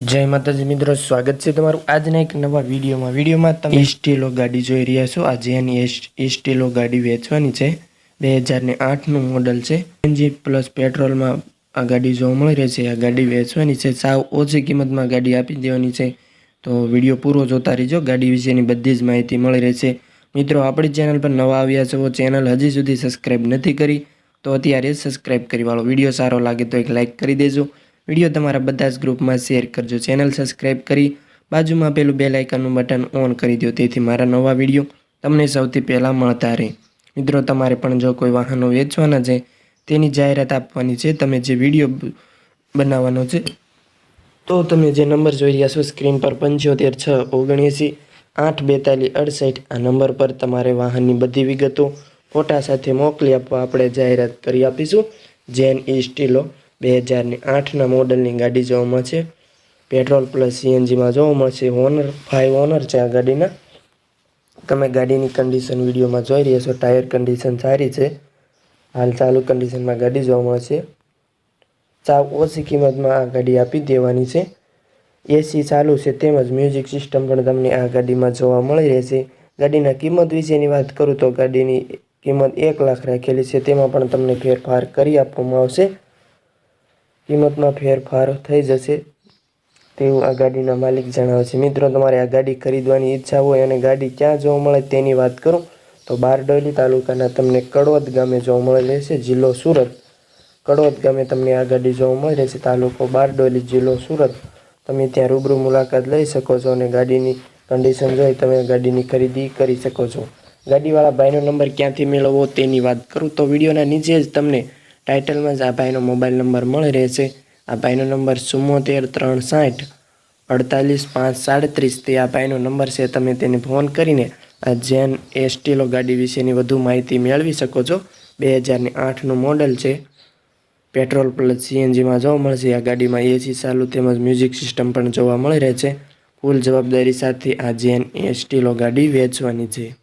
જય માતાજી મિત્રો, સ્વાગત છે તમારું આજના એક નવા વિડીયોમાં. વિડીયોમાં તમે સ્ટીલો ગાડી જોઈ રહ્યા છો. આ એની સ્ટીલો ગાડી વેચવાની છે. બે હજારને આઠનું મોડલ છે. એનજી પ્લસ પેટ્રોલમાં આ ગાડી જોવા મળી રહી છે. આ ગાડી વેચવાની છે. સાવ ઓછી કિંમતમાં ગાડી આપી દેવાની છે. તો વીડિયો પૂરો જોતા રહીજો. ગાડી વિશેની બધી જ માહિતી મળી રહેશે મિત્રો, આપણી ચેનલ પર નવા આવ્યા છો ચેનલ હજી સુધી સબસ્ક્રાઈબ નથી કરી, તો અત્યારે સબસ્ક્રાઈબ કરી વાળો. વીડિયો સારો લાગે તો એક લાઇક કરી દેજો. વીડિયો તમારા બધા જ ગ્રુપમાં શેર કરજો. ચેનલ સબસ્ક્રાઈબ કરી બાજુમાં પેલું બેલ આઇકનનું બટન ઓન કરી દો. તેથી મારા નવા વીડિયો તમને સૌથી પહેલાં મળતા રહે. મિત્રો, તમારે પણ જો કોઈ વાહનો વેચવાના છે, તેની જાહેરાત આપવાની છે, તમે જે વીડિયો બનાવવાનો છે, તો તમે જે નંબર જોઈ રહ્યા છો, સ્ક્રીન પર પંચોતેર છ ઓગણએંસી આઠ બેતાલીસ અડસઠ, આ નંબર પર તમારે વાહનની બધી વિગતો ફોટા સાથે મોકલી આપવા આપણે જાહેરાત કરી આપીશું. જેન ઈ સ્ટીલો બે હજારની આઠના મોડલની ગાડી જોવા મળશે. પેટ્રોલ પ્લસ સીએનજીમાં જોવા મળશે. ઓનર ફાઇવ ઓનર છે આ ગાડીના. તમે ગાડીની કન્ડિશન વિડીયોમાં જોઈ રહ્યા છો. ટાયર કન્ડિશન સારી છે. હાલ ચાલુ કન્ડિશનમાં ગાડી જોવા મળશે. સાવ ઓછી કિંમતમાં આ ગાડી આપી દેવાની છે. એસી ચાલુ છે તેમજ મ્યુઝિક સિસ્ટમ પણ તમને આ ગાડીમાં જોવા મળી રહેશે. ગાડીના કિંમત વિશેની વાત કરું તો ગાડીની કિંમત એક લાખ રાખેલી છે. તેમાં પણ તમને ફેરફાર કરી આપવામાં આવશે. કિંમતમાં ફેરફાર થઈ જશે તેવું આ ગાડીના માલિક જણાવે છે. મિત્રો, તમારે આ ગાડી ખરીદવાની ઈચ્છા હોય અને ગાડી ક્યાં જોવા મળે તેની વાત કરું, તો બારડોલી તાલુકાના તમને કડવદ ગામે જોવા મળી રહેશે. જિલ્લો સુરત. કડવદ ગામે તમને આ ગાડી જોવા મળી રહેશે. તાલુકો બારડોલી, જિલ્લો સુરત. તમે ત્યાં રૂબરૂ મુલાકાત લઈ શકો છો અને ગાડીની કન્ડિશન જોઈ તમે ગાડીની ખરીદી કરી શકો છો. ગાડીવાળા ભાઈનો નંબર ક્યાંથી મેળવવો તેની વાત કરું. તો વિડીયોના નીચે જ તમને ટાઇટલમાં જ આ ભાઈનો મોબાઈલ નંબર મળી રહેશે. આ ભાઈનો નંબર ચુમ્મોતેર ત્રણ સાઠ અડતાલીસ, પાંચ, સાડત્રીસ તે આ ભાઈનો નંબર છે. તમે તેને ફોન કરીને આ જેન એસટીલો ગાડી વિશેની વધુ માહિતી મેળવી શકો છો. બે હજારની આઠનું મોડલ છે. પેટ્રોલ પ્લસ સીએનજીમાં જોવા મળશે. આ ગાડીમાં એસી ચાલુ તેમજ મ્યુઝિક સિસ્ટમ પણ જોવા મળી રહે છે ફૂલ જવાબદારી સાથે આ જેન એસટીલો ગાડી વેચવાની છે.